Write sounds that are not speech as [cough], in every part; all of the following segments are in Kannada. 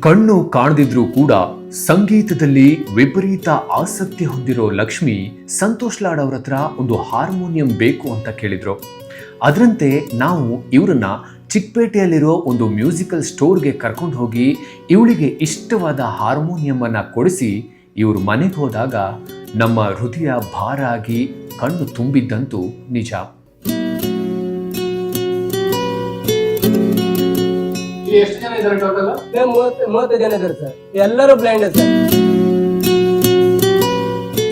ಕಣ್ಣು ಕಾಣದಿದ್ರೂ ಕೂಡ ಸಂಗೀತದಲ್ಲಿ ವಿಪರೀತ ಆಸಕ್ತಿ ಹೊಂದಿರೋ ಲಕ್ಷ್ಮಿ ಸಂತೋಷ್ ಲಾಡ್ ಅವ್ರ ಹತ್ರ ಒಂದು ಹಾರ್ಮೋನಿಯಂ ಬೇಕು ಅಂತ ಕೇಳಿದ್ರು. ಅದರಂತೆ ನಾವು ಇವರನ್ನ ಚಿಕ್ಕಪೇಟೆಯಲ್ಲಿರೋ ಒಂದು ಮ್ಯೂಸಿಕಲ್ ಸ್ಟೋರ್ಗೆ ಕರ್ಕೊಂಡು ಹೋಗಿ ಇವಳಿಗೆ ಇಷ್ಟವಾದ ಹಾರ್ಮೋನಿಯಂ ಅನ್ನ ಕೊಡಿಸಿ ಇವರು ಮನೆಗೆ ಹೋದಾಗ ನಮ್ಮ ಹೃದಯ ಭಾರ ಆಗಿ ಕಣ್ಣು ತುಂಬಿದ್ದಂತೂ ನಿಜ. ಎಷ್ಟು ಜನ ಇದ್ದಾರೆ ಟೋಟಲ್? ಮೂವತ್ತು ಮೂವತ್ತು ಜನ ಇದ್ದಾರೆ ಸರ್. ಎಲ್ಲರೂ ಬ್ಲೈಂಡ್ ಸರ್.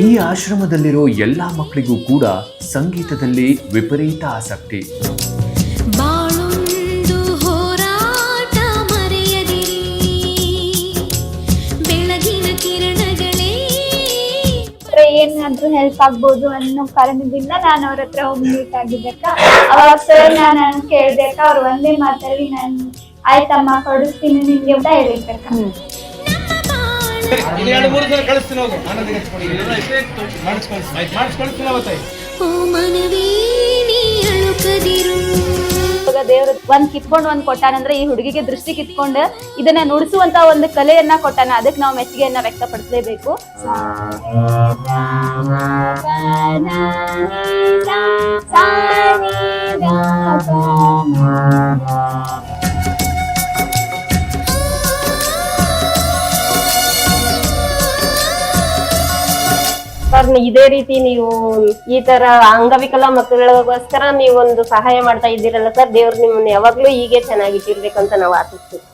ಈ ಆಶ್ರಮದಲ್ಲಿರೋ ಎಲ್ಲಾ ಮಕ್ಕಳಿಗೂ ಕೂಡ ಸಂಗೀತದಲ್ಲಿ ವಿಪರೀತ ಆಸಕ್ತಿ. ಏನಾದ್ರೂ ಹೆಲ್ಪ್ ಆಗ್ಬೋದು ಅನ್ನೋ ಕಾರಣದಿಂದ ನಾನು ಅವ್ರ ಹತ್ರ ಹೋಗಿ ಮೀಟ್ ಆಗಿದ್ದಕ್ಕ. ಅವಾಗ ಸರ್ ನಾನು ಕೇಳ್ದಕ್ಕ ಅವ್ರು ಒಂದೇ ಮಾತಲ್ಲಿ ನಾನು ಆಯ್ತಮ್ಮ ಕೊಡಿಸ್ತೀನಿ ನಿಮ್ಗೆ ಅಂತ ಹೇಳಿದ್ದಕ್ಕ ಮಾಡಿಸ್ಕೊಳ್ತೀನಿ ಎರಡು ಇವಾಗ ದೇವ್ರ ಒಂದ್ ಕಿತ್ಕೊಂಡು ಒಂದ್ ಕೊಟ್ಟಾನಂದ್ರೆ ಈ ಹುಡುಗಿಗೆ ದೃಷ್ಟಿ ಕಿತ್ಕೊಂಡು ಇದನ್ನ ನುಡಿಸುವಂತ ಒಂದು ಕಲೆಯನ್ನ ಕೊಟ್ಟಾನ ಅದಕ್ಕೆ ನಾವು ಮೆಚ್ಚುಗೆಯನ್ನ ವ್ಯಕ್ತಪಡಿಸಲೇಬೇಕು ಸರ್ ಇದೇ ರೀತಿ ನೀವು ಈ ತರ ಅಂಗವಿಕಲ ಮಕ್ಕಳಿಗೋಸ್ಕರ ಒಂದು ಸಹಾಯ ಮಾಡ್ತಾ ಇದ್ದೀರಲ್ಲ ಸರ್, ದೇವ್ರು ನಿಮ್ಮನ್ನ ಯಾವಾಗ್ಲೂ ಹೀಗೆ ಚೆನ್ನಾಗಿಟ್ಟಿರ್ಬೇಕಂತ ನಾವು ಆಶಿಸ್ತೀವಿ.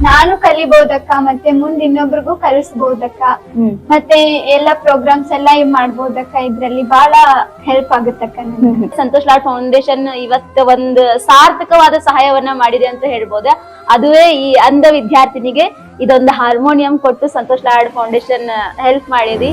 ನಾನು ಕಲಿಬಹುದಕ್ಕ ಮತ್ತೆ ಮುಂದ್ ಇನ್ನೊಬ್ರಿಗೂ ಕಲಿಸ್ಬೋದಕ್ಕ ಮತ್ತೆ ಎಲ್ಲ ಪ್ರೋಗ್ರಾಮ್ಸ್ ಎಲ್ಲ ಮಾಡ್ಬೋದಕ್ಕ ಇದ್ರಲ್ಲಿ ಬಹಳ ಹೆಲ್ಪ್ ಆಗುತ್ತಕ್ಕ [laughs] ಸಂತೋಷ್ ಲಾಡ್ ಫೌಂಡೇಶನ್ ಇವತ್ತ ಒಂದು ಸಾರ್ಥಕವಾದ ಸಹಾಯವನ್ನ ಮಾಡಿದೆ ಅಂತ ಹೇಳ್ಬೋದ? ಅದುವೇ ಈ ಅಂಧ ವಿದ್ಯಾರ್ಥಿನಿಗೆ ಇದೊಂದು ಹಾರ್ಮೋನಿಯಂ ಕೊಟ್ಟು ಸಂತೋಷ್ ಲಾಡ್ ಫೌಂಡೇಶನ್ ಹೆಲ್ಪ್ ಮಾಡಿದಿ.